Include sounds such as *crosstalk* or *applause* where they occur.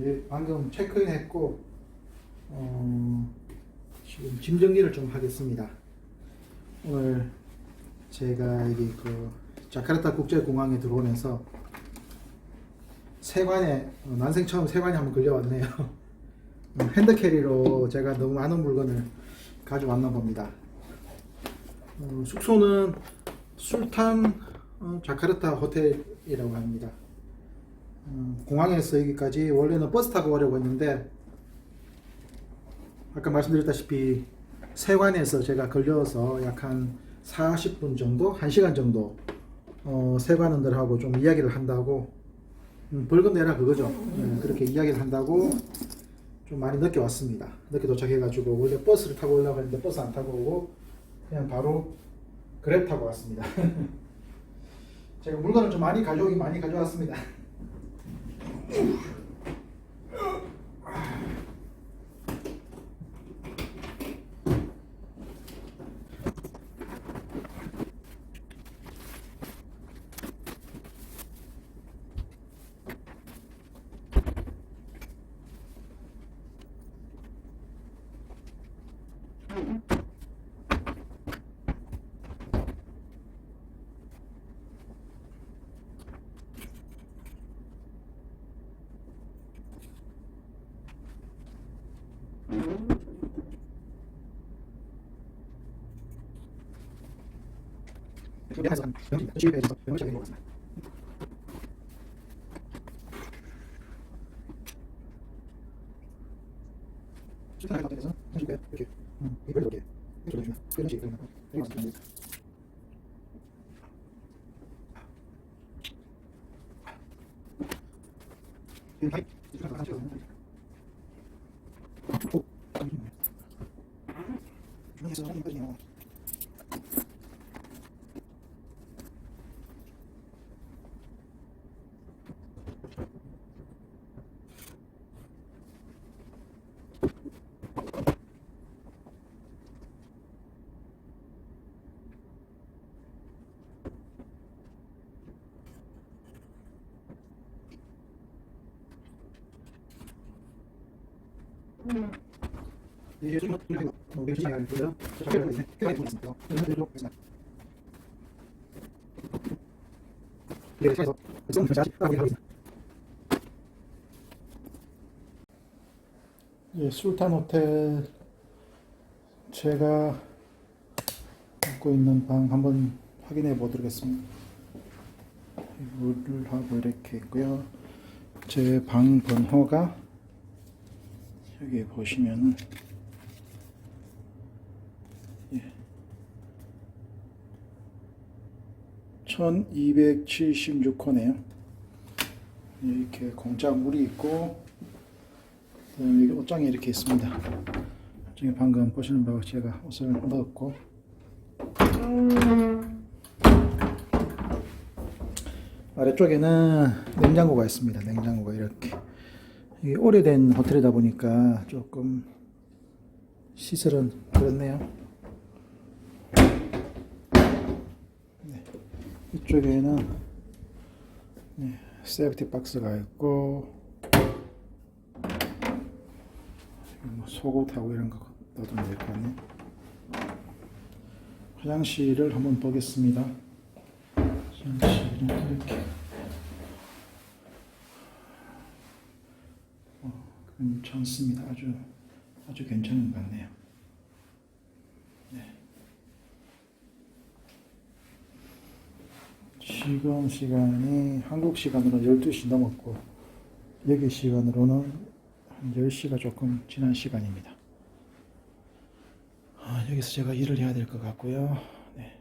예, 방금 체크인 했고 어, 지금 짐 정리를 좀 하겠습니다. 오늘 제가 여기 그 자카르타 국제공항에 들어오면서 세관에 어, 난생 처음 세관에 한번 걸려왔네요. 어, *laughs* 핸드캐리로 제가 너무 많은 물건을 가져왔나 봅니다. 어, 숙소는 술탄 어, 자카르타 호텔이라고 합니다. 어, 공항에서 여기까지 원래는 버스 타고 오려고 했는데 아까 말씀드렸다시피 세관에서 제가 걸려서 약 한 40분 정도, 1시간 정도 어, 세관원들하고 좀 이야기를 한다고 음, 벌금 내라 그거죠. 예, 그렇게 이야기를 한다고 좀 많이 늦게 왔습니다. 늦게 도착해가지고 원래 버스를 타고 올라고 했는데 버스 안 타고 오고 그냥 바로 그랩 타고 왔습니다. *laughs* 제가 물건을 좀 많이 가져오긴 많이 가져왔습니다. Thank you. 집에서 병원에 먹었습니다. 식사를 하게 돼서 이렇게 이렇게 음, 이걸 이렇게 이렇게 주면 이런 식으로 이렇게 이렇게 됩니다. 이렇게 이렇게 같이 해서 오, 중에서 하는 거요. 이게 좀 이렇게 뭐 매우 시간이 걸려요. 저 작업을 하고 있는데 꽤 많이 돌렸습니다. 그래서 이렇게 했습니다. 네, 그래서 좀 다시 하고 있습니다. 예, 술탄 호텔 제가 묵고 있는 방 한번 확인해 보도록 하겠습니다. 물을 하고 이렇게 있고요. 제 방 번호가 여기 보시면은 1276호네요. 이렇게 공짜 물이 있고 그다음에 여기 옷장이 이렇게 있습니다. 나중에 방금 보시는 바와 제가 옷을 넣었고 아래쪽에는 냉장고가 있습니다. 냉장고가 이렇게 오래된 호텔이다 보니까 조금 시설은 그렇네요. 네, 이쪽에는 네, 세프티 박스가 있고 뭐 속옷하고 이런 거 넣어두면 될것 같네. 화장실을 한번 보겠습니다. 화장실은 이렇게. 어, 괜찮습니다. 아주 아주 괜찮은 것 같네요. 네. 지금 시간이 한국 시간으로 12시 넘었고 여기 시간으로는 한 10시가 조금 지난 시간입니다. 아, 여기서 제가 일을 해야 될 것 같고요. 네.